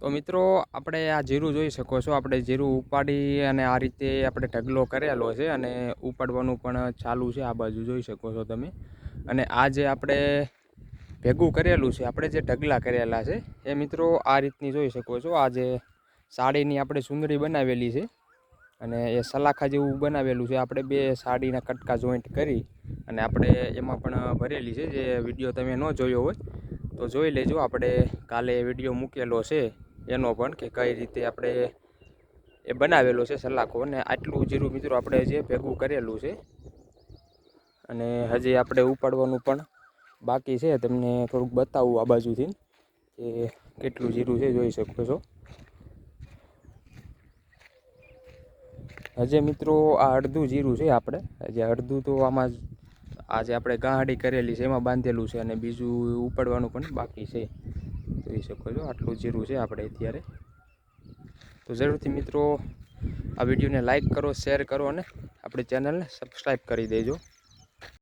તો મિત્રો, આપણે આ જીરું જોઈ શકો છો. આપણે જીરું ઉપાડી અને આ રીતે આપણે ઢગલો કરેલો છે અને ઉપાડવાનું પણ ચાલુ છે આ બાજુ જોઈ શકો છો તમે. અને આ જે આપણે ભેગું કરેલું છે, આપણે જે ઢગલા કરેલા છે, એ મિત્રો આ રીતની જોઈ શકો છો. આ જે સાડીની આપણે સુંદરી બનાવેલી છે અને એ સલાખા જેવું બનાવેલું છે. આપણે બે સાડીના કટકા જોઈન્ટ કરી અને આપણે એમાં પણ ભરેલી છે. જે વીડિયો તમે ન જોયો હોય તો જોઈ લેજો. આપણે કાલે વીડિયો મૂકેલો છે. એનો પણ કે કઈ રીતે આપણે એ બનાવેલો છે સલાખો અને આટલું જીરું મિત્રો આપણે જે ભેગું કરેલું છે. અને હજી આપણે ઉપાડવાનું પણ બાકી છે. તમને થોડુંક બતાવું આ બાજુથી કે કેટલું જીરું છે જોઈ શકો છો. હજે મિત્રો આ અડધું જીરું છે આપણે. હજી અડધું તો આમાં જ- આ જે આપણે ગાંહડી કરેલી છે, એમાં બાંધેલું છે અને બીજું ઉપાડવાનું પણ બાકી છે. જોઈ શકો છો. આટલું જીરું છે આપણે અત્યારે. તો જરૂરથી મિત્રો, આ વિડીયોને લાઈક કરો શેર કરો અને આપણી ચેનલને સબસ્ક્રાઈબ કરી દેજો.